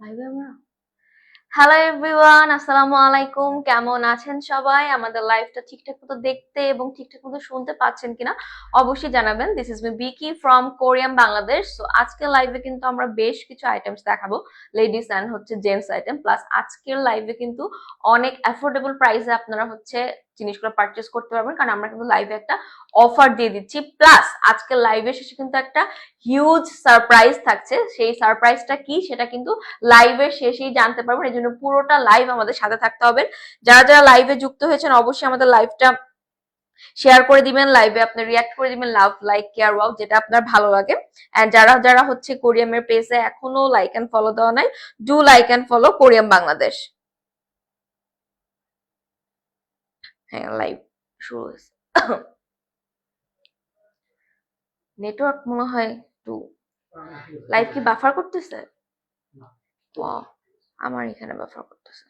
Hello everyone আসসালামু আলাইকুম কেমন আছেন সবাই? আমাদের লাইভটা ঠিকঠাক মতো দেখতে এবং ঠিকঠাক মতো শুনতে পাচ্ছেন কিনা অবশ্যই জানাবেন। This is me Vicky from Corium Bangladesh so আজকে লাইভে কিন্তু আমরা বেশ কিছু আইটেমস দেখাবো। লেডিস অ্যান্ড হচ্ছে জেন্টস আইটেম প্লাস আজকের লাইভে কিন্তু অনেক অ্যাফোর্ডেবল প্রাইসে আপনারা হচ্ছে জিনিসগুলো পারচেস করতে পারবেন। কারণ আমরা কিন্তু লাইভে একটা অফার দিয়ে দিচ্ছি। প্লাস আজকের লাইভে শেষে কিন্তু একটা হিউজ সারপ্রাইজ থাকছে। সেই সারপ্রাইজটা কি সেটা কিন্তু লাইভের শেষেই জানতে পারবেন। এই জন্য পুরোটা লাইভ আমাদের সাথে থাকতে হবে। যারা যারা লাইভে যুক্ত হয়েছেন, অবশ্যই আমাদের লাইভটা শেয়ার করে দিবেন। লাইভে আপনি রিয়াক্ট করে দিবেন। লাভ লাইক কেয়ার ওয়াও যেটা আপনার ভালো লাগে। এন্ড যারা যারা হচ্ছে কোরিয়ামের পেজে এখনও লাইক এন্ড ফলো দেওয়া নাই do like and follow Corium Bangladesh. হ্যাঁ লাইভ শুরু হয়েছে। নেটওয়ার্ক মনে হয় একটু লাইভ কি বাফার করতেছে? আমার এখানে বাফার করতেছে।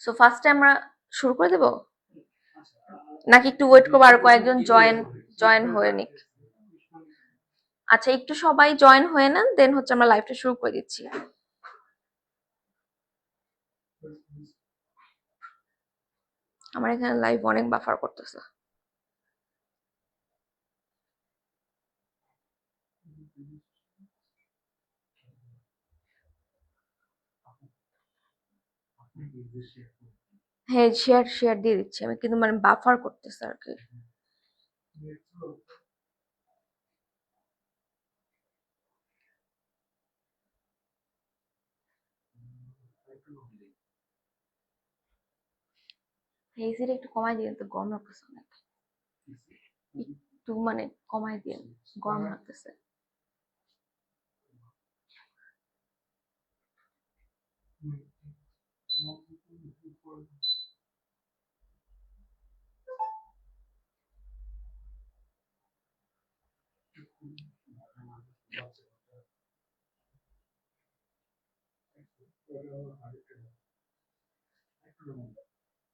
সো ফার্স্টে আমরা শুরু করে দেব? নাকি একটু ওয়েট করব আর কয়েকজন জয়েন জয়েন হয়ে নিক? আচ্ছা একটু সবাই জয়েন হয়ে নেন দেন হচ্ছে আমরা লাইভটা শুরু করে দিচ্ছি। আমার এখানে লাইফ অনেক বাফার করতেছে। হ্যাঁ শেয়ার শেয়ার দিয়ে দিচ্ছি। আমি কিন্তু মানে বাফার করতেছে আর কি। এসিটা একটু কমাই দিন তো গরম লাগতেছে অনেক। একটু মানে কমাই দিন গরম লাগতেছে।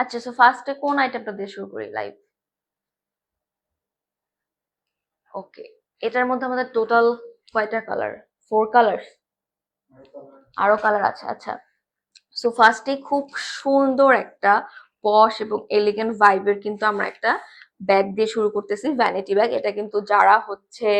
আচ্ছা সো ফার্স্টে কোন আইটেমটা দিয়ে শুরু করি লাইভ ওকে এটার মধ্যে আমাদের টোটাল কয়টা কালার ফোর কালার আরও কালার আছে আচ্ছা। সো ফার্স্টে খুব সুন্দর একটা পশ এবং এলিগেন্ট ভাইবের কিন্তু আমরা একটা ব্যাগ দিয়ে শুরু করতেছি ভ্যানিটি ব্যাগ এটা কিন্তু যারা হচ্ছে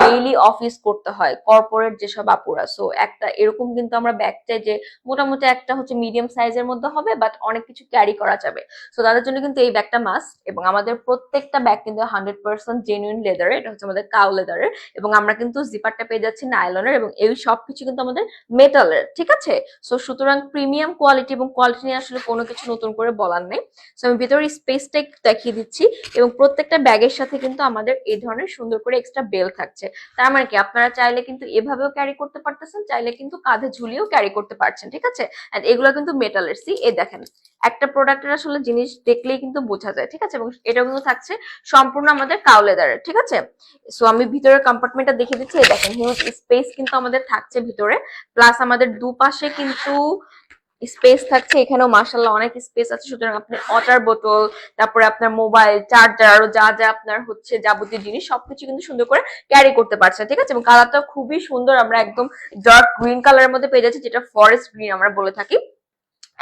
ডেইলি অফিস করতে হয় কর্পোরেট যেসব আপুরা সো একটা, এরকম কিন্তু আমরা ব্যাগ চাই যে মোটামুটি একটা হচ্ছে মিডিয়াম সাইজের মধ্যে হবে বাট অনেক কিছু ক্যারি করা যাবে। সো তাদের জন্য কিন্তু এই ব্যাগটা মাস্ট এবং আমাদের প্রত্যেকটা ব্যাগ কিন্তু হান্ড্রেড পার্সেন্ট জেনুইন লেদারের এটা হচ্ছে আমাদের কাউ লেদারের এবং আমরা কিন্তু জিপারটা পেয়ে যাচ্ছি নাইলনের এবং এই সব কিছু কিন্তু আমাদের মেটালের ঠিক আছে? সো সুতরাং প্রিমিয়াম কোয়ালিটি এবং কোয়ালিটি নিয়ে আসলে কোনো কিছু নতুন করে বলার নেই। সো আমি ভিতরে স্পেসটা দেখিয়ে দিচ্ছি। এবং প্রত্যেকটা ব্যাগের সাথে কিন্তু আমাদের এই ধরনের সুন্দর করে এক্সট্রা বেল থাকছে। তার মানে কি? আপনারা চাইলে কিন্তু এভাবেও ক্যারি করতে পারতেছেন, চাইলে কিন্তু কাঁধে ঝুলিয়েও ক্যারি করতে পারছেন, ঠিক আছে? এন্ড এগুলো কিন্তু মেটালের সি এ দেখেন, একটা প্রোডাক্টের আসলে জিনিস দেখলেই কিন্তু বোঝা যায়, ঠিক আছে? এবং এটা কিন্তু থাকছে সম্পূর্ণ আমাদের কাউ লেদারের ঠিক আছে? সো আমি ভিতরের কম্পার্টমেন্টটা দেখে দিচ্ছি, এই দেখেন হিউজ স্পেস কিন্তু আমাদের থাকছে ভিতরে। প্লাস আমাদের দুপাশে কিন্তু স্পেস থাকছে, এখানেও মার্শাল্লাহ অনেক স্পেস আছে। সুতরাং আপনি ওয়াটার বোতল, তারপরে আপনার মোবাইল চার্জার আরও যা যা আপনার হচ্ছে যাবতীয় জিনিস, সবকিছু কিন্তু সুন্দর করে ক্যারি করতে পারছেন, ঠিক আছে? এবং কালারটা খুবই সুন্দর, আমরা একদম ডার্ক গ্রিন কালারের মধ্যে পেয়ে যাচ্ছি, যেটা ফরেস্ট গ্রিন আমরা বলে থাকি।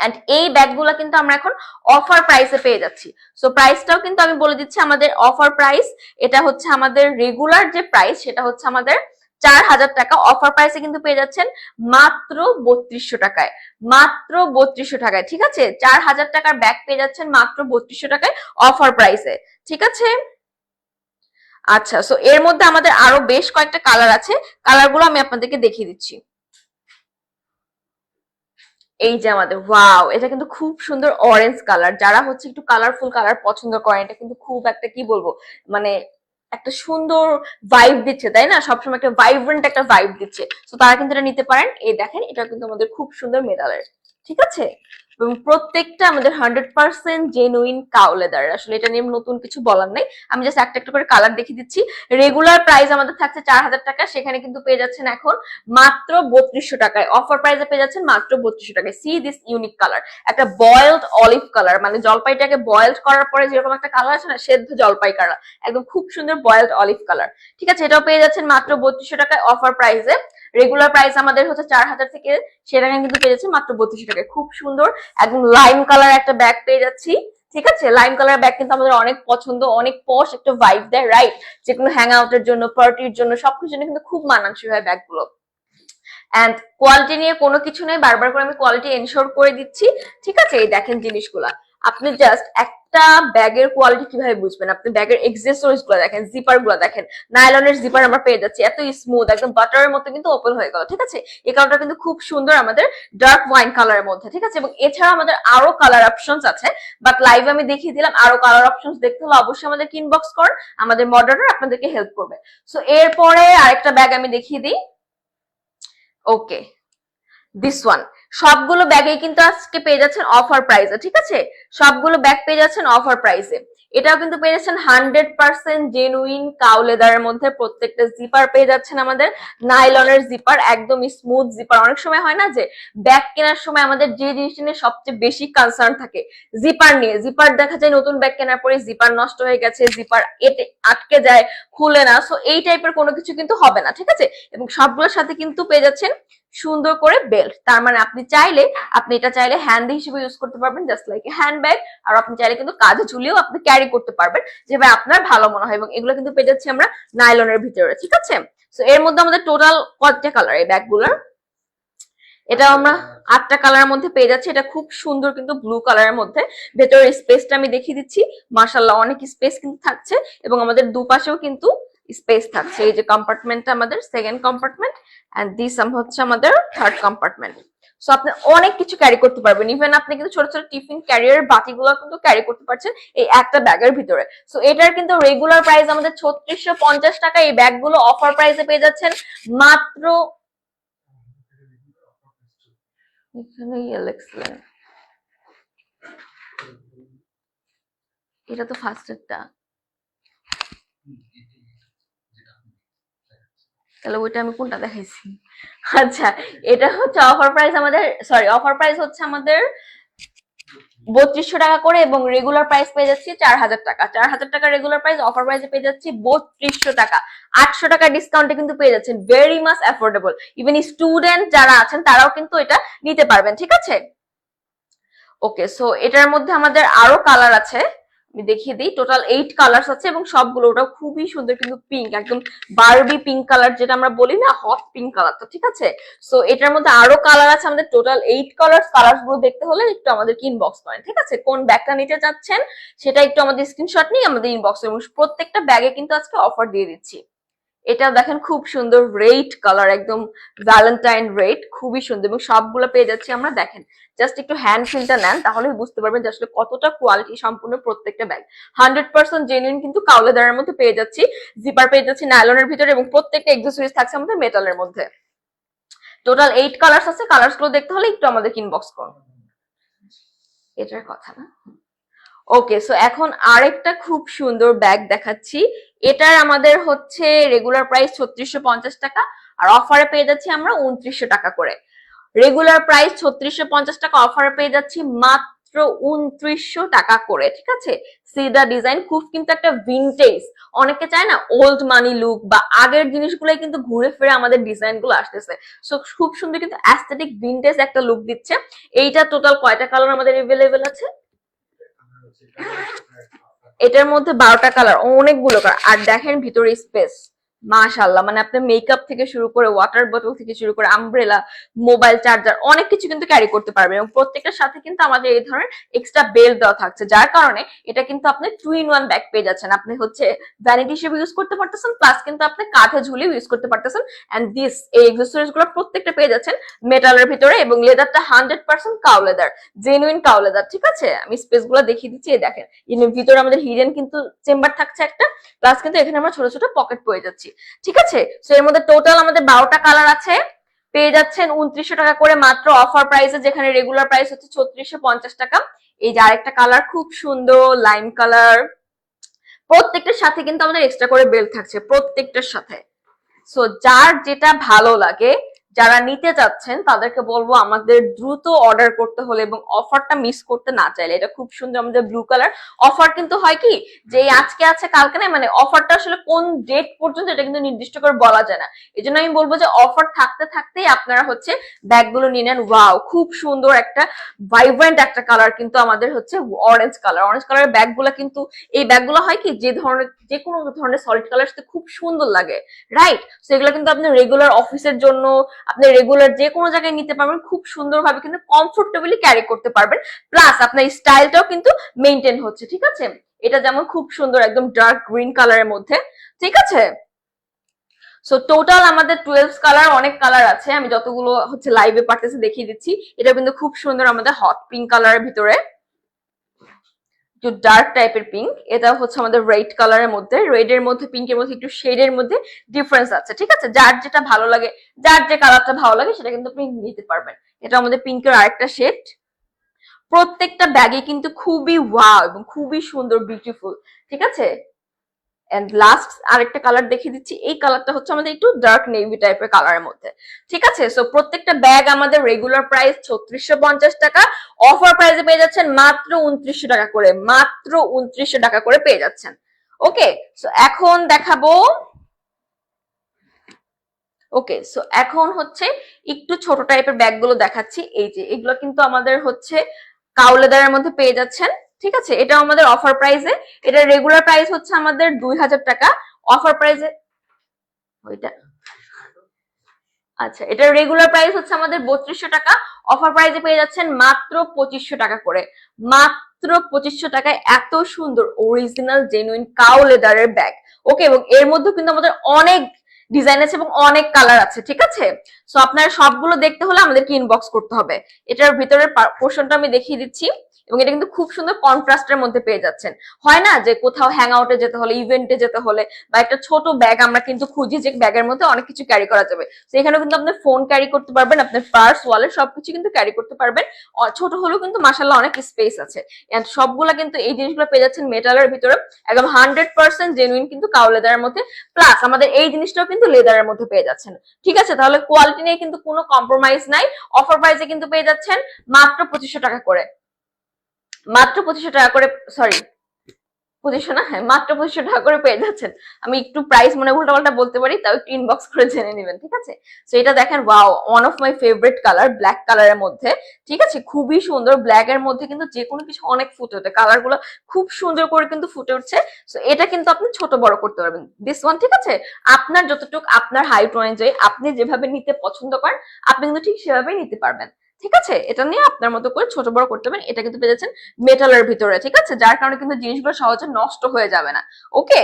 এন্ড এই ব্যাগগুলো কিন্তু আমরা এখন অফার প্রাইসে পেয়ে যাচ্ছি। সো প্রাইসটাও কিন্তু আমি বলে দিচ্ছি আমাদের অফার প্রাইস এটা হচ্ছে আমাদের রেগুলার যে প্রাইস সেটা হচ্ছে আমাদের চার হাজার টাকা অফার প্রাইসে কিন্তু পেয়ে যাচ্ছেন মাত্র বত্রিশশো টাকায়। মাত্র বত্রিশশো টাকায়, ঠিক আছে? চার হাজার টাকার ব্যাগ পেয়ে যাচ্ছেন মাত্র বত্রিশশো টাকায় অফার প্রাইসে ঠিক আছে? আচ্ছা সো এর মধ্যে আমাদের আরও বেশ কয়েকটা কালার আছে। কালারগুলো আমি আপনাদেরকে দেখিয়ে দিচ্ছি। এই যে আমাদের ওয়াও এটা কিন্তু খুব সুন্দর অরেঞ্জ কালার যারা হচ্ছে একটু কালারফুল কালার পছন্দ করেন, এটা কিন্তু খুব একটা, কি বলব? মানে একটা সুন্দর ভাইব দিচ্ছে, তাই না? সবসময় একটা ভাইব্রেন্ট একটা ভাইব দিচ্ছে। তো তারা কিন্তু এটা নিতে পারেন। এই দেখেন এটা কিন্তু আমাদের খুব সুন্দর মেটালের ঠিক আছে? এবং প্রত্যেকটা আমাদের hundred percent genuine cow leather আসলে এটা নিয়ে নতুন কিছু বলার নাই। আমি জাস্ট একটা একটা করে কালার দেখিয়ে দিচ্ছি। রেগুলার প্রাইস আমাদের থাকছে চার হাজার টাকা। সেখানে কিন্তু পেয়ে যাচ্ছেন এখন মাত্র বত্রিশশো টাকায়। অফার প্রাইসে পেয়ে যাচ্ছেন মাত্র বত্রিশশো টাকায়। সি দিস ইউনিক কালার একটা বয়েলড অলিভ কালার মানে জলপাইটাকে বয়েলড করার পরে যেরকম একটা কালার আছে না, সেদ্ধ জলপাই কালার একদম খুব সুন্দর বয়েলড অলিভ কালার ঠিক আছে, এটাও পেয়ে যাচ্ছেন মাত্র বত্রিশশো টাকায় অফার প্রাইসে রেগুলার প্রাইস আমাদের হচ্ছে চার হাজার থেকে সেটাকে কিন্তু পেয়ে মাত্র বত্রিশশো টাকায়। খুব সুন্দর। একদম লাইম কালার একটা ব্যাগ পেয়ে যাচ্ছি। ঠিক আছে? লাইম কালার ব্যাগ কিন্তু আমাদের অনেক পছন্দ, অনেক পশ একটা ভাইব দেয় রাইট যে কোনো হ্যাং আউটের জন্য পার্টির জন্য, সবকিছুর জন্য কিন্তু খুব মানানসই হয় ব্যাগগুলো অ্যান্ড কোয়ালিটি নিয়ে কোনো কিছু নেই। বারবার করে আমি কোয়ালিটি এনশোর করে দিচ্ছি। ঠিক আছে? এই দেখেন জিনিসগুলা। আপনি জাস্ট একটা ব্যাগের কোয়ালিটি কীভাবে বুঝবেন? আপনি ব্যাগের এক্সেসরিজগুলো দেখেন জিপারগুলো দেখেন নাইলনের জিপার আমরা পেয়ে যাচ্ছি এত স্মুথ একদম বাটারের মতো কিন্তু ওপেন হয়ে গেল, ঠিক আছে? এই কালারটা কিন্তু খুব সুন্দর আমাদের ডার্ক ওয়াইন কালারের মধ্যে, ঠিক আছে? এবং এছাড়া আমাদের আরও কালার অপশনস আছে বাট লাইভ আমি দেখিয়ে দিলাম, আরও কালার অপশনস দেখতে হলে অবশ্যই আমাদের ইনবক্স করেন আমাদের মডারেটর আপনাদেরকে হেল্প করবে। সো এরপরে আরেকটা ব্যাগ আমি দেখিয়ে দিই। ওকে দিস ওয়ান সবগুলো ব্যাগেই কিন্তু আজকে পেয়ে যাচ্ছেন অফার প্রাইসে ঠিক আছে? সবগুলো ব্যাগ পেয়ে যাচ্ছেন অফার প্রাইসে এটাও কিন্তু পেয়ে যাচ্ছেন হান্ড্রেড পার্সেন্ট জেনুইন কাউ লেদারের মধ্যে প্রত্যেকটা জিপার পেয়ে যাচ্ছেন আমাদের। নাইলনের জিপার একদম স্মুথ জিপার অনেক সময় হয় না যে ব্যাগ কেনার সময় আমাদের যে জিনিসটা নিয়ে সবচেয়ে বেশি কনসার্ন থাকে জিপার নিয়ে। জিপার দেখা যায় নতুন ব্যাগ কেনার পরে জিপার নষ্ট হয়ে গেছে জিপার এতে আটকে যায়, খুলে না। সো এই টাইপের কোনো কিছু কিন্তু হবে না, ঠিক আছে? এবং সবগুলোর সাথে কিন্তু পেয়ে যাচ্ছেন সুন্দর করে বেল্ট। তার মানে আপনি চাইলে, আপনি এটা চাইলে হ্যান্ড হিসেবে ইউজ করতে পারবেন জাস্ট লাইক হ্যান্ড ব্যাগ আর আপনি চাইলে কিন্তু কাজে ঝুলিয়েও আপনি ক্যারি করতে পারবেন যেভাবে আপনার ভালো মনে হয়, এবং এগুলো কিন্তু পেয়ে যাচ্ছি আমরা নাইলনের ভিতরে, ঠিক আছে? তো এর মধ্যে আমাদের টোটাল কতটা কালার এই ব্যাগগুলোর? এটা আমরা আটটা কালারের মধ্যে পেয়ে যাচ্ছি, এটা খুব সুন্দর কিন্তু ব্লু কালারের মধ্যে। ভেতরের স্পেসটা আমি দেখিয়ে দিচ্ছি। মার্শাল্লাহ অনেক স্পেস কিন্তু থাকছে, এবং আমাদের দুপাশেও কিন্তু স্পেস থাকছে। এই যে কম্পার্টমেন্টটা আমাদের সেকেন্ড কম্পার্টমেন্ট অ্যান্ড দিস হচ্ছে আমাদের থার্ড কম্পার্টমেন্ট সো আপনি অনেক কিছু ক্যারি করতে পারবেন। ইভেন আপনি কিন্তু ছোট ছোট টিফিন ক্যারিয়ার বাটিগুলো কিন্তু ক্যারি করতে পারছেন এই একটা ব্যাগের ভিতরে। সো এটার কিন্তু রেগুলার প্রাইস আমাদের ছত্রিশশো পঞ্চাশ টাকা। এই ব্যাগগুলো অফার প্রাইসে পেয়ে যাচ্ছেন মাত্র এটা তো ফার্স্টেরটা তাহলে ওইটা আমি কোনটা দেখাইছি? আচ্ছা এটা হচ্ছে অফার প্রাইস আমাদের সরি অফার প্রাইস হচ্ছে আমাদের বত্রিশশো টাকা করে এবং রেগুলার প্রাইস পেয়ে যাচ্ছি চার হাজার টাকা। চার হাজার টাকা রেগুলার প্রাইস অফার প্রাইসে পেয়ে যাচ্ছি বত্রিশশো টাকা। আটশো টাকা ডিসকাউন্টে কিন্তু পেয়ে যাচ্ছেন। Very much affordable even student যারা আছেন, তারাও কিন্তু এটা নিতে পারবেন, ঠিক আছে? ওকে সো এটার মধ্যে আমাদের আরও কালার আছে। আমি দেখিয়ে দিই। টোটাল এইট কালার আছে এবং সবগুলো ওটা খুবই সুন্দর কিন্তু পিঙ্ক একদম বারবি পিঙ্ক কালার যেটা আমরা বলি না হট পিঙ্ক কালার তো, ঠিক আছে? সো এটার মধ্যে আরও কালার আছে আমাদের টোটাল এইট কালার কালারগুলো দেখতে হলে একটু আমাদেরকে ইনবক্স করেন, ঠিক আছে? কোন ব্যাগটা নিতে চাচ্ছেন সেটা একটু আমাদের স্ক্রিনশট নিয়ে আমাদের ইনবক্স প্রত্যেকটা ব্যাগে কিন্তু আজকে অফার দিয়ে দিচ্ছি। এটা দেখেন খুব সুন্দর রেড কালার, একদম ভ্যালেন্টাইন রেড, খুবই সুন্দর এবং সবগুলো পেয়ে যাচ্ছি আমরা, দেখেন। জাস্ট একটু হ্যান্ড ফিলটা নেন তাহলে বুঝতে পারবেন যে আসলে কতটা কোয়ালিটি সম্পূর্ণ প্রত্যেকটা ব্যাগ। হান্ড্রেড পার্সেন্ট জেনুইন কিন্তু কাউলেদারের মধ্যে পেয়ে যাচ্ছি, জিপার পেয়ে যাচ্ছি নাইলনের ভিতরে এবং প্রত্যেকটা এক্সেসরিজ থাকছে আমাদের মেটালের মধ্যে। টোটাল এইট কালার্স আছে কালার্সগুলো দেখতে হলে একটু আমাদের ইনবক্স করুন। এটার কথা না? ওকে সো এখন আরেকটা খুব সুন্দর ব্যাগ দেখাচ্ছি। এটার আমাদের হচ্ছে রেগুলার প্রাইস ছত্রিশশো পঞ্চাশ টাকা, আর অফারে পেয়ে যাচ্ছি আমরা উনত্রিশশো টাকা করে। রেগুলার প্রাইস ছত্রিশশো পঞ্চাশ টাকা অফারে পেয়ে যাচ্ছি মাত্র উনত্রিশশো টাকা করে, ঠিক আছে? সিদা ডিজাইন খুব কিন্তু একটা ভিনটেজ অনেকে চায় না ওল্ড মানি লুক বা আগের জিনিসগুলোই কিন্তু ঘুরে ফিরে আমাদের ডিজাইনগুলো আসতেছে। সো খুব সুন্দর কিন্তু অ্যাস্থেটিক ভিনটেজ একটা লুক দিচ্ছে। এইটা টোটাল কয়টা কালার আমাদের এভেলেবেল আছে? এটার মধ্যে বারোটা কালার অনেকগুলো কালার আর দেখেন ভিতরে স্পেস মাশাল্লাহ মানে আপনার মেকআপ থেকে শুরু করে ওয়াটার বোতল থেকে শুরু করে আমব্রেলা মোবাইল চার্জার অনেক কিছু কিন্তু ক্যারি করতে পারবেন এবং প্রত্যেকটার সাথে কিন্তু আমাদের এই ধরনের এক্সট্রা বেল্ট দেওয়া থাকছে, যার কারণে এটা কিন্তু আপনি টু ইন ওয়ান ব্যাগ পেয়ে যাচ্ছেন। আপনি হচ্ছে ভ্যানিটি হিসেবে ইউজ করতে পারতেছেন প্লাস কিন্তু আপনি কাঁধে ঝুলিয়ে ইউজ করতে পারতেছেন। এন্ড দিস এই এক্সেসরিজগুলো প্রত্যেকটা পেয়ে যাচ্ছেন মেটালের ভিতরে এবং লেদারটা hundred percent cow leather genuine cow leather ঠিক আছে? আমি স্পেসগুলো দেখিয়ে দিচ্ছি দেখেন। ভিতরে আমাদের হিডেন কিন্তু চেম্বার থাকছে একটা প্লাস কিন্তু এখানে আমরা ছোট ছোট পকেট পেয়ে যাচ্ছি। ঠিক আছে? তো এর মধ্যে টোটাল আমাদের বারোটা কালার আছে। পেয়ে যাচ্ছেন উনত্রিশশো টাকা করে মাত্র অফার প্রাইসে যেখানে রেগুলার প্রাইস হচ্ছে ছত্রিশশো পঞ্চাশ টাকা। এই যে আরেকটা কালার খুব সুন্দর লাইম কালার প্রত্যেকটার সাথে কিন্তু আমাদের এক্সট্রা করে বেল্ট থাকছে, প্রত্যেকটার সাথে। সো যার যেটা ভালো লাগে যারা নিতে চাচ্ছেন তাদেরকে বলব আমাদের দ্রুত অর্ডার করতে হলে এবং অফারটা মিস করতে না চাইলে। এটা খুব সুন্দর আমাদের ব্লু কালার অফার কিন্তু হয় কি, যে আজকে আছে, কালকে নাই মানে অফারটা আসলে কোন ডেট পর্যন্ত এটা কিন্তু নির্দিষ্ট করে বলা যায় না। এই জন্য আমি বলব যে অফার থাকতে থাকতেই আপনারা হচ্ছে ব্যাগগুলো নিয়ে নেন। ওয়াও খুব সুন্দর একটা ভাইব্রেন্ট একটা কালার কিন্তু আমাদের হচ্ছে অরেঞ্জ কালার অরেঞ্জ কালারের ব্যাগগুলো কিন্তু, এই ব্যাগগুলো হয় কি, যে ধরনের, যে কোনো ধরনের সলিড কালার সাথে খুব সুন্দর লাগে রাইট সেগুলো কিন্তু আপনি রেগুলার অফিসের জন্য আপনি রেগুলার যে কোনো জায়গায় নিতে পারবেন, খুব সুন্দরভাবে কিন্তু কমফোর্টেবলি ক্যারি করতে পারবেন। প্লাস আপনার স্টাইলটাও কিন্তু মেনটেন হচ্ছে, ঠিক আছে? এটা যেমন খুব সুন্দর, একদম ডার্ক গ্রিন কালারের মধ্যে, ঠিক আছে? সো টোটাল আমাদের টুয়েলভ কালার অনেক কালার আছে। আমি যতগুলো হচ্ছে লাইভে পারতেছে দেখিয়ে দিচ্ছি। এটা কিন্তু খুব সুন্দর আমাদের হট পিঙ্ক কালারের ভিতরে। একটু ডার্ক টাইপের পিঙ্ক এটা হচ্ছে আমাদের রেড কালারের মধ্যে রেড এর মধ্যে পিঙ্ক এর মধ্যে একটু শেড এর মধ্যে ডিফারেন্স আছে, ঠিক আছে? যার যেটা ভালো লাগে, যার যে কালারটা ভালো লাগে, সেটা কিন্তু আপনি নিতে পারবেন। এটা আমাদের পিঙ্ক এর আরেকটা শেড প্রত্যেকটা ব্যাগে কিন্তু খুবই ওয়া এবং খুবই সুন্দর বিউটিফুল ঠিক আছে? এন্ড লাস্ট আরেকটা কালার দেখিয়ে দিচ্ছি। এই কালারটা হচ্ছে আমাদের একটু ডার্ক নেভি টাইপের কালারের মধ্যে। ঠিক আছে? সো প্রত্যেকটা ব্যাগ আমাদের রেগুলার প্রাইস ছত্রিশশো পঞ্চাশ টাকা। অফার প্রাইসে পেয়ে যাচ্ছেন মাত্র উনত্রিশশো টাকা করে। মাত্র উনত্রিশশো টাকা করে পেয়ে যাচ্ছেন। ওকে সো এখন দেখাবো। ওকে সো এখন হচ্ছে একটু ছোট টাইপের ব্যাগগুলো দেখাচ্ছি। এই যে, এগুলো কিন্তু আমাদের হচ্ছে কাউলেদারের মধ্যে পেয়ে যাচ্ছেন। ঠিক আছে? এটা আমাদের অফার প্রাইসে এটা রেগুলার প্রাইস হচ্ছে আমাদের দুই হাজার টাকা। অফার প্রাইসে ওইটা। আচ্ছা এটা রেগুলার প্রাইস হচ্ছে আমাদের বত্রিশশো টাকা। অফার প্রাইসে পেয়ে যাচ্ছেন মাত্র পঁচিশশো টাকা করে। মাত্র পঁচিশশো টাকায় এত সুন্দর অরিজিনাল জেনুইন কাউ লেদারের ব্যাগ ওকে এবং এর মধ্যে কিন্তু আমাদের অনেক ডিজাইন আছে এবং অনেক কালার আছে, ঠিক আছে? সো আপনারা সবগুলো দেখতে হলে আমাদেরকে ইনবক্স করতে হবে। এটার ভিতরের পোর্শনটা আমি দেখিয়ে দিচ্ছি। এবং এটা কিন্তু খুব সুন্দর কন্ট্রাস্টের মধ্যে পেয়ে যাচ্ছেন। হয় না যে কোথাও হ্যাং আউটে যেতে হলে ইভেন্টে যেতে হলে বা একটা ছোট ব্যাগ আমরা কিন্তু খুঁজি যে ব্যাগের মধ্যে অনেক কিছু ক্যারি করা যাবে। তো এখানেও কিন্তু আপনি ফোন ক্যারি করতে পারবেন, আপনার পার্স ওয়ালেট সবকিছু কিন্তু ক্যারি করতে পারবেন। ছোট হলেও কিন্তু মাসাল্লাহ অনেক স্পেস আছে। সবগুলা কিন্তু এই জিনিসগুলো পেয়ে যাচ্ছেন মেটালের ভিতরে। একদম হান্ড্রেড পার্সেন্ট জেনুইন কিন্তু কাউ লেদারের মধ্যে। প্লাস আমাদের এই জিনিসটাও কিন্তু লেদারের মধ্যে পেয়ে যাচ্ছেন। ঠিক আছে? তাহলে কোয়ালিটি নিয়ে কিন্তু কোনো কম্প্রোমাইজ নাই। অফার প্রাইসে কিন্তু পেয়ে যাচ্ছেন মাত্র পঁচিশশো টাকা করে। মাত্র পঁচিশশো টাকা করে সরি পঁচিশশো না হ্যাঁ মাত্র পঁচিশশো টাকা করে পেয়ে যাচ্ছেন। আমি একটু প্রাইস মনে উল্টা পাল্টা বলতে পারি, তাও একটু ইনবক্স করে জেনে নেবেন, ঠিক আছে? তো এটা দেখেন wow one of my favourite colour black কালারের মধ্যে, ঠিক আছে? খুবই সুন্দর ব্ল্যাক এর মধ্যে কিন্তু যে কোনো কিছু অনেক ফুটে ওঠে কালারগুলো খুব সুন্দর করে কিন্তু ফুটে উঠছে। তো এটা কিন্তু আপনি ছোট, বড় করতে পারবেন। দিস ওয়ান ঠিক আছে? আপনার যতটুকু আপনার হাইট অনুযায়ী আপনি যেভাবে নিতে পছন্দ করেন, আপনি কিন্তু ঠিক সেভাবেই নিতে পারবেন। ঠিক আছে? এটা নিয়ে আপনার মতো করে ছোট বড় করতে পারেন। এটা কিন্তু পেয়ে যাচ্ছেন মেটালের ভিতরে, ঠিক আছে? যার কারণে কিন্তু জিনিসগুলো সহজে নষ্ট হয়ে যাবে না। ওকে?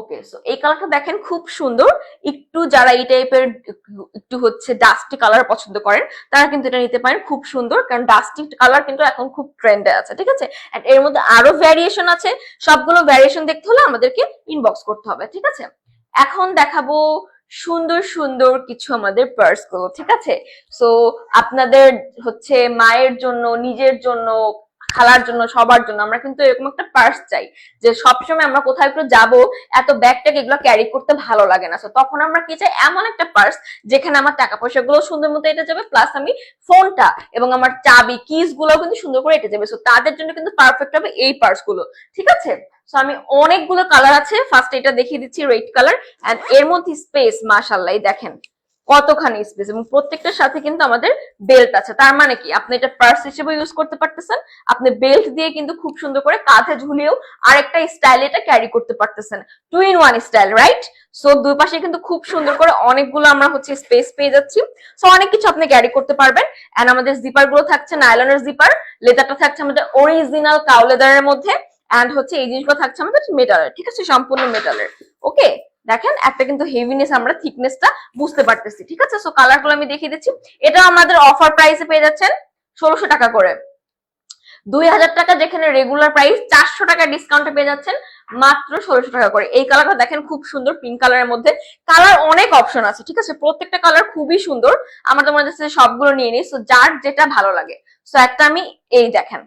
ওকে সো এই কালারটা দেখেন খুব সুন্দর। একটু যারা এই টাইপের একটু হচ্ছে ডাস্টি কালার পছন্দ করেন, তারা কিন্তু এটা নিতে পারেন খুব সুন্দর। কারণ ডাস্টি কালার কিন্তু এখন খুব ট্রেন্ডে আছে, ঠিক আছে? এর মধ্যে আরও ভ্যারিয়েশন আছে। সবগুলো ভ্যারিয়েশন দেখতে হলে আমাদেরকে ইনবক্স করতে হবে, ঠিক আছে? এখন দেখাবো সুন্দর সুন্দর কিছু আমাদের পার্সগুলো, ঠিক আছে? সো আপনাদের হচ্ছে মায়ের জন্য, নিজের জন্য, খালার জন্য, সবার জন্য আমরা কিন্তু এরকম একটা পার্স চাই। যে সবসময় আমরা কোথাও একটু যাব, এত ব্যাগ ট্যাগ এগুলো ক্যারি করতে ভালো লাগে না। তখন আমরা কি চাই? এমন একটা পার্স যেখানে আমার টাকা পয়সা গুলো সুন্দর মতো এটা যাবে প্লাস আমি ফোনটা এবং আমার চাবি কিসগুলো কিন্তু সুন্দর করে এটা যাবে। তো তাদের জন্য কিন্তু পারফেক্ট হবে এই পার্সগুলো, ঠিক আছে? তো আমি অনেকগুলো কালার আছে। ফার্স্ট এটা দেখিয়ে দিচ্ছি রেড কালার এন্ড এর মধ্যে স্পেস মাশাল্লাহ দেখেন কতখানি স্পেস এবং প্রত্যেকটার সাথে কিন্তু আমাদের বেল্ট আছে। তার মানে কি? আপনি এটা পার্স হিসেবে ইউজ করতে পারতেছেন। আপনি বেল্ট দিয়ে কিন্তু খুব সুন্দর করে কাঁধে ঝুলিয়েও আরেকটা স্টাইল এটা ক্যারি করতে পারতেছেন। Two in one style right so দুই পাশে কিন্তু খুব সুন্দর করে অনেকগুলো আমরা হচ্ছে স্পেস পেয়ে যাচ্ছি। সো অনেক কিছু আপনি ক্যারি করতে পারবেন। এন্ড আমাদের জিপারগুলো থাকছে নাইলনের জিপার লেদারটা থাকছে আমাদের অরিজিনাল কাউ লেদারের মধ্যে। এন্ড হচ্ছে এই জিনিসগুলো থাকছে আমাদের মেটালের ঠিক আছে? সম্পূর্ণ মেটালের ওকে দেখেন, একটা কিন্তু হেভিনেস আমরা থিকনেসটা বুঝতে পারতেছি, ঠিক আছে? সো কালারগুলো আমি দেখিয়ে দিচ্ছি। এটা আমাদের অফার প্রাইসে পেয়ে যাচ্ছেন ষোলোশো টাকা করে। দুই হাজার টাকা যেখানে রেগুলার প্রাইস চারশো টাকা ডিসকাউন্টে পেয়ে যাচ্ছেন মাত্র ষোলোশো টাকা করে। এই কালারটা দেখেন, খুব সুন্দর পিঙ্ক কালারের মধ্যে। কালার অনেক অপশন আছে, ঠিক আছে? প্রত্যেকটা কালার খুবই সুন্দর। আমরা তোমাদের কাছে সবগুলো নিয়ে নিই। সো যার যেটা ভালো লাগে। সো একটা আমি এই দেখেন।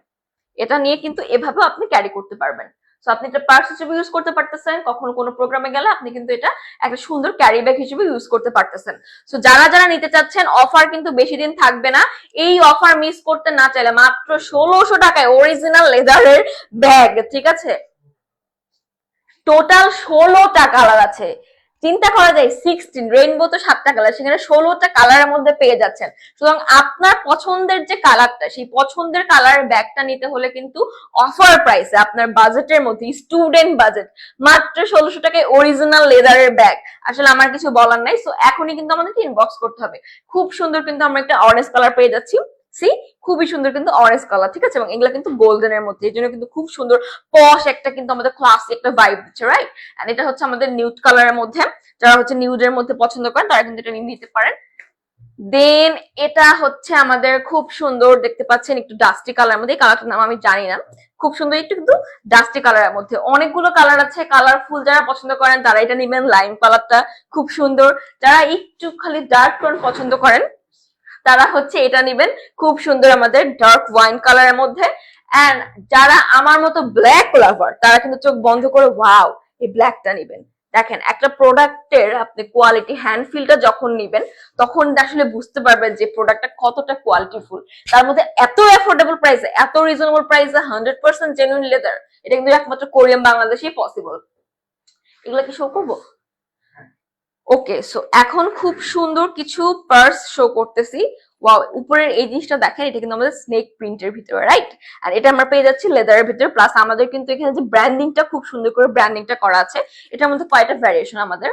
এটা নিয়ে কিন্তু এভাবেও আপনি ক্যারি করতে পারবেন। সো আপনি এটা পার্স হিসেবে ইউজ করতে পারতেছেন, কখনো কোনো প্রোগ্রামে গেলে আপনি কিন্তু এটা একটা সুন্দর ক্যারি ব্যাগ হিসেবে ইউজ করতে পারতেছেন। সো যারা যারা নিতে চাচ্ছেন অফার কিন্তু বেশি দিন থাকবে না। এই অফার মিস করতে না চাইলে মাত্র ষোলোশো টাকায় অরিজিনাল লেদারের ব্যাগ ঠিক আছে? টোটাল ষোলোটা কালার আছে। চিন্তা করা যায় সিক্সটিন রেইনবো তো সাতটা কালার সেখানে ষোলোটা কালারের মধ্যে পেয়ে যাচ্ছেন। সুতরাং আপনার পছন্দের যে কালারটা সেই পছন্দের কালারের ব্যাগটা নিতে হলে কিন্তু অফার প্রাইসে আপনার বাজেটের মধ্যে স্টুডেন্ট বাজেট মাত্র ষোলোশো টাকায় অরিজিনাল লেদারের ব্যাগ আসলে আমার কিছু বলার নাই সো এখনই কিন্তু আমাদেরকে ইনবক্স করতে হবে। খুব সুন্দর কিন্তু আমরা একটা অরেঞ্জ কালার পেয়ে যাচ্ছি। সি খুবই সুন্দর কিন্তু অরেঞ্জ কালার ঠিক আছে? এবং এগুলা কিন্তু গোল্ডেন এর মধ্যে, এই জন্য কিন্তু খুব সুন্দর পশ একটা কিন্তু আমাদের ক্লাসি একটা ভাইব দিচ্ছে রাইট এন্ড এটা হচ্ছে আমাদের নিউড কালারের মধ্যে। যারা হচ্ছে নিউড এর মধ্যে পছন্দ করেন, তারা কিন্তু এটা নিয়ে নিতে পারেন। দেন এটা হচ্ছে আমাদের খুব সুন্দর, দেখতে পাচ্ছেন একটু ডাস্টি কালার মধ্যে কালারটার নাম আমি জানি না। খুব সুন্দর একটু কিন্তু ডাস্টি কালারের মধ্যে। অনেকগুলো কালার আছে কালারফুল যারা পছন্দ করেন, তারা এটা নিবেন। লাইম কালারটা খুব সুন্দর। যারা একটু খালি ডার্ক টোন পছন্দ করেন তারা হচ্ছে এটা নিবেন খুব সুন্দর আমাদের ডার্ক ওয়াইন কালারের মধ্যে। এন্ড যারা আমার মতো ব্ল্যাক লাভার তারা কিন্তু চোখ বন্ধ করে ওয়াও এই ব্ল্যাকটা নিবেন। দেখেন, একটা প্রোডাক্টের আপনি কোয়ালিটি হ্যান্ড ফিলটা যখন নিবেন, তখন আসলে বুঝতে পারবেন যে প্রোডাক্টটা কতটা কোয়ালিটিফুল তার মধ্যে এত অ্যাফোর্ডেবল প্রাইসে এত রিজনেবল প্রাইসে হান্ড্রেড পার্সেন্ট জেনুইন লেদার এটা কিন্তু একমাত্র কোরিয়ান বাংলাদেশেই পসিবল এগুলো কি শো করব? ওকে সো এখন খুব সুন্দর কিছু পার্স শো করতেছি। ওয়াও উপরের এই জিনিসটা দেখেন, এটা কিন্তু আমাদের স্নেক প্রিন্টের ভিতরে রাইট আর এটা আমরা পেয়ে যাচ্ছি লেদারের ভিতরে প্লাস আমাদের কিন্তু এখানে যে ব্র্যান্ডিংটা খুব সুন্দর করে ব্র্যান্ডিংটা করা আছে, এটার মধ্যে কয়টা ভ্যারিয়েশন আমাদের?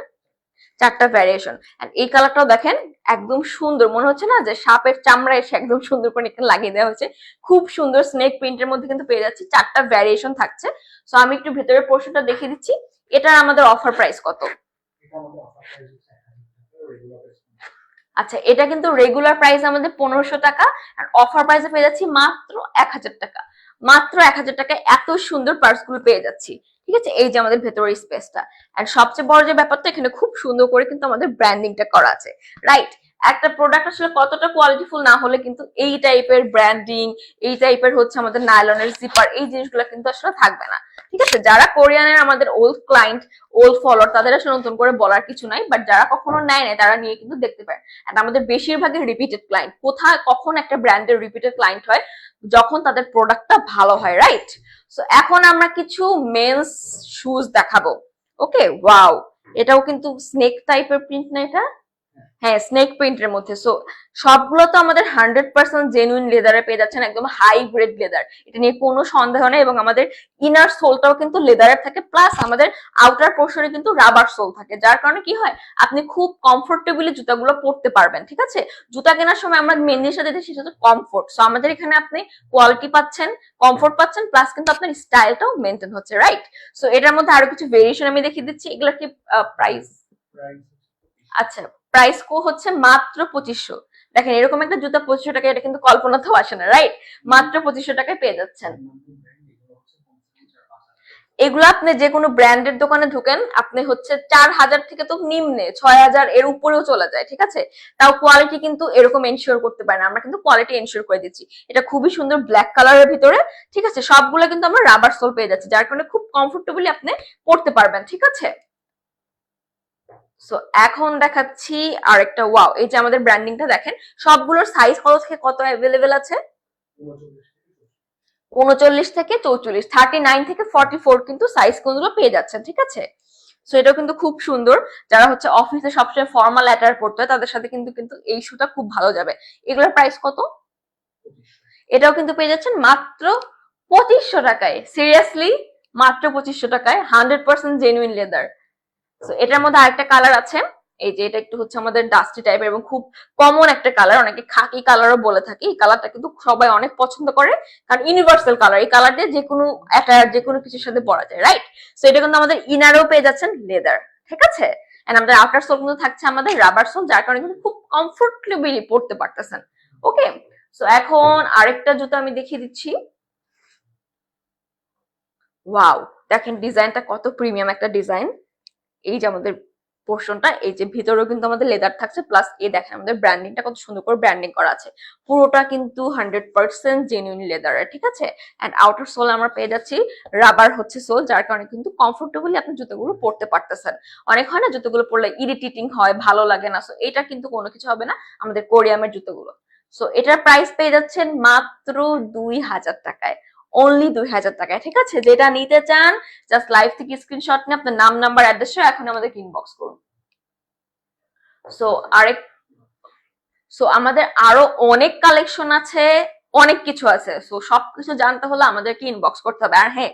চারটা ভ্যারিয়েশন এই কালারটাও দেখেন, একদম সুন্দর, মনে হচ্ছে না যে সাপের চামড়া এসে একদম সুন্দর করে এখানে লাগিয়ে দেওয়া হয়েছে। খুব সুন্দর স্নেক প্রিন্টের মধ্যে কিন্তু পেয়ে যাচ্ছি, চারটা ভ্যারিয়েশন থাকছে। সো আমি একটু ভেতরের পোর্শনটা দেখিয়ে দিচ্ছি, এটার আমাদের অফার প্রাইস কত? আচ্ছা এটা কিন্তু রেগুলার প্রাইস আমাদের পনেরোশো টাকা, আর অফার প্রাইসে পেয়ে যাচ্ছি মাত্র এক হাজার টাকা। মাত্র এক হাজার টাকায় এত সুন্দর পার্সগুলো পেয়ে যাচ্ছি। ঠিক আছে? এই যে আমাদের ভেতরের স্পেসটা আর সবচেয়ে বড় যে ব্যাপারটা, এখানে খুব সুন্দর করে কিন্তু আমাদের ব্র্যান্ডিংটা করা আছে। রাইট একটা প্রোডাক্ট আসলে কতটা কোয়ালিটিফুল না হলে কিন্তু এই টাইপের ব্র্যান্ডিং এই টাইপের হচ্ছে আমাদের নাইলনের জিপার এই জিনিসগুলো কিন্তু আসলে থাকবে না। ঠিক আছে? যারা কোরিয়ানের আমাদের ওল্ড ক্লায়েন্ট ওল্ড ফলোয়ার তাদের আসলে নতুন করে বলার কিছু নাই বাট যারা কখনো নেয় না তারা নিয়ে কিন্তু দেখতে পারে। আর আমাদের বেশিরভাগই রিপিটেড ক্লায়েন্ট কোথায়, কখন একটা ব্র্যান্ডের রিপিটেড ক্লায়েন্ট হয়? যখন তাদের প্রোডাক্টটা ভালো হয় রাইট সো এখন আমরা কিছু মেন্স শুজ দেখাবো। ওকে ওয়াও এটাও কিন্তু স্নেক টাইপের প্রিন্ট না এটা? হ্যাঁ স্নেক প্রিন্টের মধ্যে। সো সবগুলো তো আমাদের হান্ড্রেড পার্সেন্ট জেনুইন লেদারে পেয়ে যাচ্ছেন একদম হাই গ্রেড লেদার এটা নিয়ে কোনো সন্দেহ নেই এবং আমাদের ইনার সোলটাও কিন্তু লেদারের থাকে প্লাস আমাদের আউটার পোর্শনে কিন্তু রাবার সোল থাকে। যার কারণে কি হয় আপনি খুব কমফোর্টেবলি জুতাগুলো পরতে পারবেন ঠিক আছে? জুতা কেনার সময় আমরা মেন জিনিসটা দেখি সেটা হচ্ছে কমফোর্ট সো আমাদের এখানে আপনি কোয়ালিটি পাচ্ছেন কমফোর্ট পাচ্ছেন প্লাস কিন্তু আপনার স্টাইলটাও মেনটেন হচ্ছে রাইট সো এটার মধ্যে আরও কিছু ভেরিয়েশন আমি দেখিয়ে দিচ্ছি। এগুলোর কি প্রাইস আচ্ছা। প্রাইস কো হচ্ছে মাত্র পঁচিশশো। দেখেন, এরকম একটা জুতা পঁচিশশো টাকা এটা কিন্তু কল্পনাতেও আসে না রাইট মাত্র পঁচিশশো টাকায় পেয়ে যাচ্ছেন। এগুলো আপনি যে কোনো ব্র্যান্ডের দোকানে ঢুকেন, আপনি হচ্ছে চার হাজার থেকে তো নিম্নে, ছয় হাজার এর উপরেও চলে যায়, ঠিক আছে? তাও কোয়ালিটি কিন্তু এরকম এনশিওর করতে পারে না আমরা কিন্তু কোয়ালিটি এনশিওর করে দিচ্ছি। এটা খুবই সুন্দর ব্ল্যাক কালারের ভিতরে, ঠিক আছে? সবগুলো কিন্তু আমরা রাবার সোল পেয়ে যাচ্ছি, যার কারণে খুব কমফোর্টেবলি আপনি পড়তে পারবেন, ঠিক আছে? সো এখন দেখাচ্ছি আরেকটা ওয়াও এই যে আমাদের ব্র্যান্ডিংটা দেখেন, সবগুলোর সাইজ কত থেকে কত অ্যাভেলেবেল আছে? উনচল্লিশ থেকে চৌচল্লিশ থার্টি নাইন থেকে ফর্টি ফোর কিন্তু সাইজ কোনগুলো পেয়ে যাচ্ছেন, ঠিক আছে? সো এটাও কিন্তু খুব সুন্দর, যারা হচ্ছে অফিসে সবসময় ফর্মাল অ্যাটার পড়তে হয়, তাদের সাথে কিন্তু কিন্তু এই শুটা খুব ভালো যাবে। এগুলোর প্রাইস কত? এটাও কিন্তু পেয়ে যাচ্ছেন মাত্র পঁচিশশো টাকায় সিরিয়াসলি মাত্র পঁচিশশো টাকায় হান্ড্রেড পার্সেন্ট জেনুইন লেদার তো এটার মধ্যে আরেকটা কালার আছে। এই যে এটা একটু হচ্ছে আমাদের ডাস্টি টাইপের এবং খুব কমন একটা কালার অনেকে খাকি কালারও বলে থাকি। এই কালারটা কিন্তু সবাই অনেক পছন্দ করে। কারণ ইউনিভার্সাল কালার এই কালার দিয়ে যে কোনো অ্যাটায়ার যে কোনো কিছুর সাথে পরা যায় রাইট সো এটা কিন্তু আমাদের ইনারও পেয়ে যাচ্ছেন লেদার ঠিক আছে? এন্ড আমাদের আউটার সোল কিন্তু থাকছে আমাদের রাবার সোল যার কারণে কিন্তু খুব কমফোর্টেবলি পড়তে পারতেছেন। ওকে সো এখন আরেকটা জুতো আমি দেখিয়ে দিচ্ছি। ওয়াও দেখেন ডিজাইনটা কত প্রিমিয়াম একটা ডিজাইন এই যে আমাদের পোর্শনটা, এই যে ভিতরেও কিন্তু আমাদের লেদার থাকছে প্লাস এই দেখেন আমাদের ব্র্যান্ডিংটা কত সুন্দর করে ব্র্যান্ডিং করা আছে। পুরোটা কিন্তু হান্ড্রেড পার্সেন্ট জেনুইন লেদারের ঠিক আছে? অ্যান্ড আউটার সোল আমরা পেয়ে যাচ্ছি রাবার হচ্ছে সোল যার কারণে কিন্তু কমফোর্টেবলি আপনি জুতোগুলো পরতে পারতেছেন। অনেক হয় না জুতোগুলো পরলে ইরিটেটিং হয়, ভালো লাগে না সো এটা কিন্তু কোনো কিছু হবে না আমাদের কোরিয়ামের জুতোগুলো। সো এটার প্রাইস পেয়ে যাচ্ছেন মাত্র দুই হাজার টাকায়। অনলি দুই হাজার টাকায়, ঠিক আছে? যেটা নিতে চান জাস্ট লাইভ থেকে স্ক্রিনশট নিয়ে আপনার নাম নাম্বার অ্যাড্রেস এখন আমাদেরকে ইনবক্স করুন। সো আরেক সো আমাদের আরও অনেক কালেকশন আছে, অনেক কিছু আছে। সো সবকিছু জানতে হলে আমাদেরকে ইনবক্স করতে হবে। আর হ্যাঁ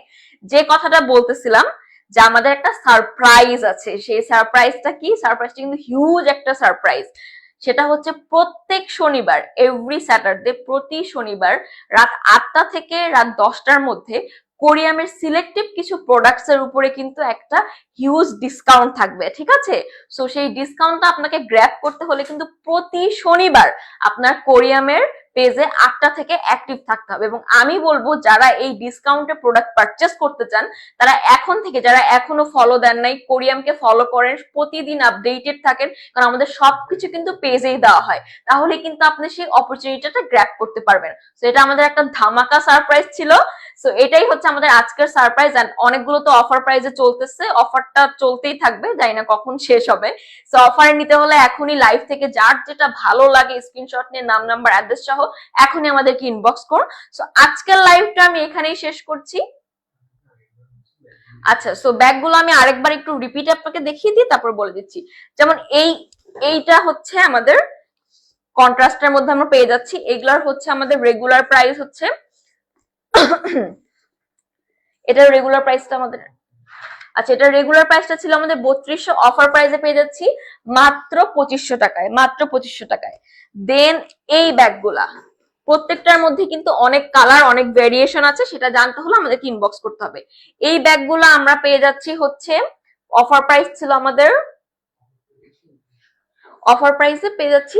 যে কথাটা বলতেছিলাম, যে আমাদের একটা সারপ্রাইজ আছে। সেই সারপ্রাইজটা কি? সারপ্রাইজটা কিন্তু হিউজ একটা সারপ্রাইজ সেটা হচ্ছে প্রত্যেক শনিবার এভরি স্যাটারডে প্রতি শনিবার রাত আটটা থেকে রাত দশটার মধ্যে কোরিয়ামের সিলেক্টিভ কিছু প্রোডাক্টস এর উপরে কিন্তু একটা হিউজ ডিসকাউন্ট থাকবে, ঠিক আছে? সো সেই ডিসকাউন্টটা আপনাকে গ্র্যাব করতে হলে কিন্তু প্রতি শনিবার আপনার কোরিয়ামের পেজে আটটা থেকে অ্যাক্টিভ থাকতে হবে। এবং আমি বলব, যারা এই ডিসকাউন্টে প্রোডাক্ট পারচেস করতে চান, তারা এখন থেকে, যারা এখনও ফলো দেন নাই কোরিয়ামকে ফলো করেন, প্রতিদিন আপডেটেড থাকেন, কারণ আমাদের সবকিছু কিন্তু পেজেই দেওয়া হয়। তাহলে কিন্তু আপনি সেই অপরচুনিটিটা গ্র্যাব করতে পারবেন। তো এটা আমাদের একটা ধামাকা সারপ্রাইজ ছিল। সো এটাই হচ্ছে আমাদের আজকের সারপ্রাইজ এন্ড অনেকগুলো তো অফার প্রাইজে চলতেছে। অফারটা চলতেই থাকবে, জানি না কখন শেষ হবে। সো অফার নিতে হলে এখনই লাইভ থেকে, যার যেটা ভালো লাগে স্ক্রিনশট নিয়ে, নাম নাম্বার অ্যাড্রেস সহ এখনই আমাদেরকে ইনবক্স করুন সো আজকের লাইভটা আমি এখানেই শেষ করছি। আচ্ছা সো ব্যাগগুলো আমি আরেকবার একটু রিপিট আপনাকে দেখিয়ে দিই, তারপর বলে দিচ্ছি। যেমন এই, এইটা হচ্ছে আমাদের কন্ট্রাস্টের মধ্যে আমরা পেয়ে যাচ্ছি। এগুলার হচ্ছে আমাদের রেগুলার প্রাইস হচ্ছে। এটার রেগুলার প্রাইসটা আমাদের আচ্ছা এটা রেগুলার প্রাইসটা ছিল আমাদের বত্রিশশো অফার প্রাইসে পেয়ে যাচ্ছি মাত্র পঁচিশশো টাকায়, মাত্র পঁচিশশো টাকায়। দেন এই ব্যাগগুলা প্রত্যেকটার মধ্যে কিন্তু অনেক কালার অনেক ভেরিয়েশন আছে, সেটা জানতে হলে আমাদেরকে ইনবক্স করতে হবে। এই ব্যাগগুলো আমরা পেয়ে যাচ্ছি হচ্ছে অফার প্রাইস ছিল আমাদের অফার প্রাইসে পেয়ে যাচ্ছি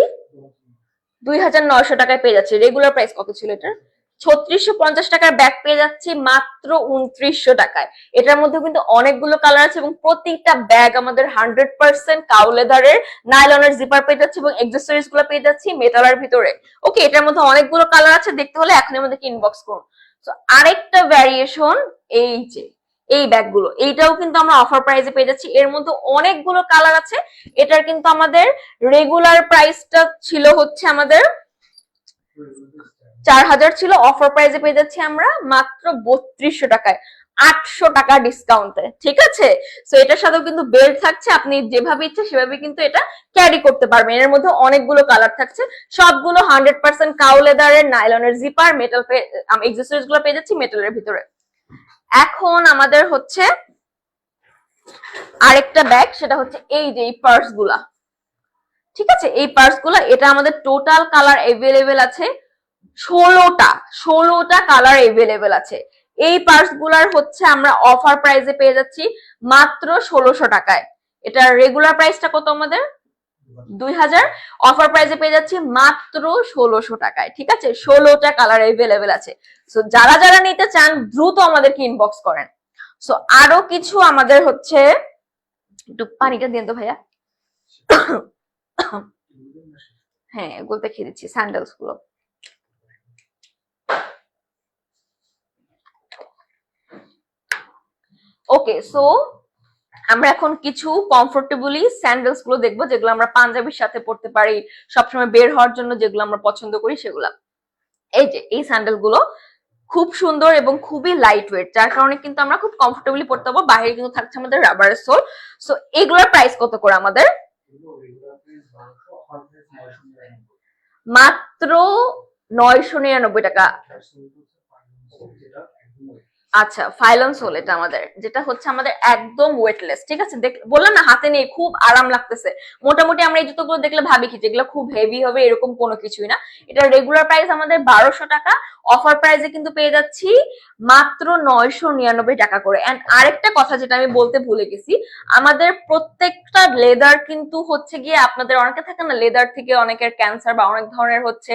দুই হাজার নয়শো টাকায় পেয়ে যাচ্ছি। রেগুলার প্রাইস কত ছিল এটার? ছত্রিশশো পঞ্চাশ টাকার ব্যাগ পেয়ে যাচ্ছি মাত্র উনত্রিশশো টাকায়। এটার মধ্যে কিন্তু অনেকগুলো কালার আছে এবং প্রত্যেকটা ব্যাগ আমাদের হান্ড্রেড পার্সেন্ট কাউ লেদারের নাইলনের জিপার পেয়ে যাচ্ছে এবং এক্সেসরিজগুলো পেয়ে যাচ্ছি মেটালের ভিতরে। ওকে এটার মধ্যে অনেকগুলো কালার আছে, দেখতে হলে এখন আমাদেরকে ইনবক্স করুন। আরেকটা ভ্যারিয়েশন এই যে, এই ব্যাগগুলো এইটাও কিন্তু আমরা অফার প্রাইসে পেয়ে যাচ্ছি। এর মধ্যে অনেকগুলো কালার আছে। এটার কিন্তু আমাদের রেগুলার প্রাইসটা ছিল হচ্ছে আমাদের চার হাজার ছিল অফার প্রাইসে পেয়ে যাচ্ছি আমরা মাত্র বত্রিশশো টাকায়, আটশো টাকা ডিসকাউন্টে ঠিক আছে? তো এটার সাথেও কিন্তু বেল্ট থাকছে, আপনি যেভাবে ইচ্ছে সেভাবে কিন্তু এটা ক্যারি করতে পারবেন। এর মধ্যে অনেকগুলো কালার থাকছে, সবগুলো হান্ড্রেড পার্সেন্ট কাউ লেদারের নাইলনের জিপার মেটাল এক্সেসরিজগুলো পেয়ে যাচ্ছি মেটালের ভিতরে। এখন আমাদের হচ্ছে আরেকটা ব্যাগ সেটা হচ্ছে এই যে এই পার্সগুলা, ঠিক আছে? এই পার্সগুলা, এটা আমাদের টোটাল কালার এভেলেবেল আছে। ষোলোটা ষোলোটা কালার এভেলেবেল আছে। এই পার্সগুলার হচ্ছে আমরা অফার প্রাইসে পেয়ে যাচ্ছি মাত্র ষোলোশো টাকায়। এটার রেগুলার প্রাইসটা কত আমাদের? দুই হাজার। অফার প্রাইসে পেয়ে যাচ্ছি মাত্র ষোলোশো টাকায়, ঠিক আছে? ষোলোটা কালার এভেলেবেল আছে। সো যারা যারা নিতে চান, দ্রুত আমাদেরকে ইনবক্স করেন। সো আরও কিছু আমাদের হচ্ছে, একটু পানিটা দিন তো ভাইয়া। হ্যাঁ এগুলো দেখিয়ে দিচ্ছি স্যান্ডেলসগুলো। ওকে সো আমরা এখন কিছু কমফোর্টেবলি স্যান্ডেলসগুলো দেখব, যেগুলো আমরা পাঞ্জাবির সাথে পড়তে পারি, সবসময় বের হওয়ার জন্য যেগুলো আমরা পছন্দ করি, সেগুলা। এই যে, এই স্যান্ডেলগুলো খুব সুন্দর এবং খুবই লাইট ওয়েট যার কারণে কিন্তু আমরা খুব কমফোর্টেবলি পড়তে পারব বাইরে কিন্তু থাকছে আমাদের রাবারের সোল সো এগুলোর প্রাইস কত করে আমাদের? মাত্র নয়শো নিরানব্বই টাকা। আচ্ছা ফাইলন সোল এটা আমাদের, যেটা হচ্ছে আমাদের একদম ওয়েটলেস ঠিক আছে? বললাম না, হাতে নেই, খুব আরাম লাগতেছে। মোটামুটি আমরা এই জুতোগুলো দেখলে ভাবি কি, যেগুলো খুব হেভি হবে, এরকম কোনো কিছুই না। এটা রেগুলার প্রাইস আমাদের বারোশো টাকা অফার প্রাইসে কিন্তু পেয়ে যাচ্ছি মাত্র নয়শো নিরানব্বই টাকা করে। অ্যান্ড আরেকটা কথা যেটা আমি বলতে ভুলে গেছি, আমাদের প্রত্যেকটা লেদার কিন্তু হচ্ছে গিয়ে আপনাদের অনেকে থাকে না লেদার থেকে অনেকের ক্যান্সার বা অনেক ধরনের হচ্ছে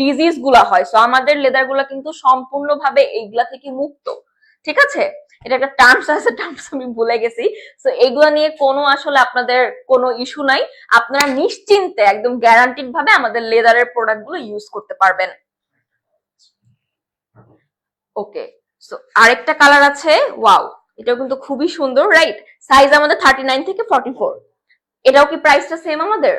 ডিজিজগুলা হয়। সো আমাদের লেদারগুলা কিন্তু সম্পূর্ণভাবে এইগুলা থেকে মুক্ত, ঠিক আছে? এটা একটা টার্মস আছে টার্মস আমি ভুলে গেছি। সো এগুলো নিয়ে কোনো আসলে আপনাদের কোনো ইস্যু নাই। আপনারা নিশ্চিন্তে, একদম গ্যারান্টিড ভাবে আমাদের লেদারের প্রোডাক্টগুলো ইউজ করতে পারবেন। ওকে সো আরেকটা কালার আছে ওয়াও এটাও কিন্তু খুবই সুন্দর রাইট সাইজ আমাদের থার্টি নাইন থেকে ফর্টি ফোর এটাও কি প্রাইসটা সেম আমাদের?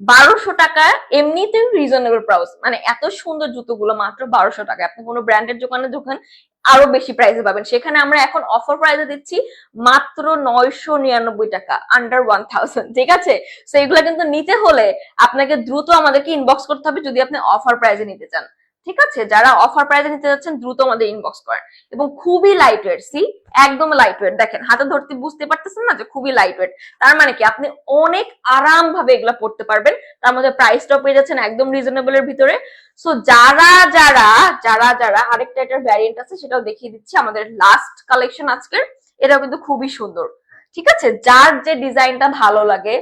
বারোশো টাকা, এমনিতেই রিজনেবল প্রাইস মানে এত সুন্দর জুতোগুলো মাত্র বারোশো টাকা আপনি কোনো ব্র্যান্ডের দোকানে যখন আরও বেশি প্রাইসে পাবেন। সেখানে আমরা এখন অফার প্রাইসে দিচ্ছি মাত্র নয়শো নিরানব্বই টাকা আন্ডার ওয়ান থাউজেন্ড ঠিক আছে? তো এগুলো কিন্তু নিতে হলে আপনাকে দ্রুত আমাদেরকে ইনবক্স করতে হবে যদি আপনি অফার প্রাইসে নিতে চান। ঠিক আছে? যারা অফার প্রাইসে নিতে যাচ্ছেন, দ্রুত আমাদের ইনবক্স করেন। এবং খুবই লাইট ওয়েট সি একদম লাইট ওয়েট দেখেন, হাতে ধরতে বুঝতে পারতেছেন না যে খুবই লাইট ওয়েট তার মানে কি? আপনি অনেক আরাম ভাবে এগুলো পড়তে পারবেন। তার মধ্যে প্রাইসটাও পেয়ে যাচ্ছেন একদম রিজনেবল এর ভিতরে। সো যারা যারা যারা যারা আরেকটা এটার ভ্যারিয়েন্ট আছে, সেটাও দেখিয়ে দিচ্ছি আমাদের লাস্ট কালেকশন আজকের। এটাও কিন্তু খুবই সুন্দর। ঠিক আছে? যার যে ডিজাইনটা ভালো লাগে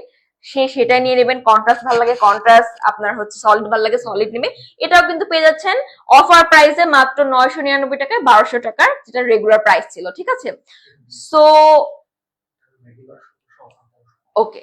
সে সেটা নিয়ে নেবেন। কন্ট্রাস্ট ভালো লাগে কন্ট্রাস্ট আপনার হচ্ছে সলিড ভালো লাগে সলিড নেবে এটাও কিন্তু পেয়ে যাচ্ছেন অফার প্রাইসে মাত্র নয়শো নিরানব্বই টাকায় বারোশো টাকার যেটা রেগুলার প্রাইস ছিল, ঠিক আছে? সো ওকে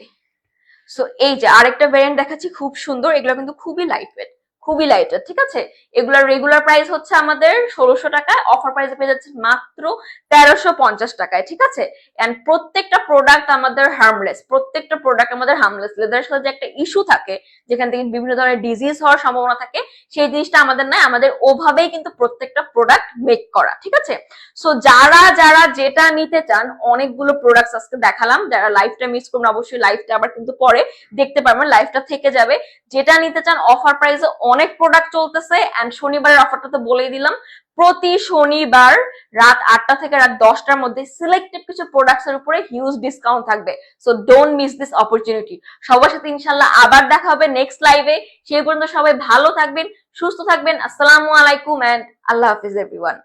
সো এই যে আরেকটা ভ্যারিয়েন্ট দেখাচ্ছি, খুব সুন্দর, এগুলো কিন্তু খুবই লাইট ওয়েট খুবই লাইট ঠিক আছে? এগুলোর রেগুলার প্রাইস হচ্ছে আমাদের ষোলোশো টাকায় অফার প্রাইসে পেয়ে যাচ্ছে মাত্র তেরোশো পঞ্চাশ টাকায়, ঠিক আছে? এন্ড প্রত্যেকটা প্রোডাক্ট আমাদের হার্মলেস প্রত্যেকটা প্রোডাক্ট আমাদের হার্মলেস লেদারের সাথে যে একটা ইস্যু থাকে, যেখান থেকে বিভিন্ন ধরনের ডিজিজ হওয়ার সম্ভাবনা থাকে, সেই জিনিসটা আমাদের নাই আমাদের ওভাবেই কিন্তু প্রত্যেকটা প্রোডাক্ট মেক করা, ঠিক আছে? সো যারা যারা যেটা নিতে চান, অনেকগুলো প্রোডাক্টস আজকে দেখালাম, যারা লাইফটা মিস করবেন, অবশ্যই লাইফটা আবার কিন্তু পরে দেখতে পারবেন লাইফটা থেকে যাবে। যেটা নিতে চান অফার প্রাইসে অনেক প্রোডাক্ট চলতেছে শনিবারের অফারটা তো বলেই দিলাম। প্রতি শনিবার রাত আটটা থেকে রাত দশটার মধ্যে সিলেক্টেড কিছু প্রোডাক্টস এর উপরে হিউজ ডিসকাউন্ট থাকবে। So don't miss this opportunity সবার সাথে ইনশাল্লাহ আবার দেখা হবে নেক্সট লাইভে সেই পর্যন্ত সবাই ভালো থাকবেন, সুস্থ থাকবেন। আসসালামু আলাইকুম অ্যান্ড আল্লাহ হাফিজ এভরিওয়ান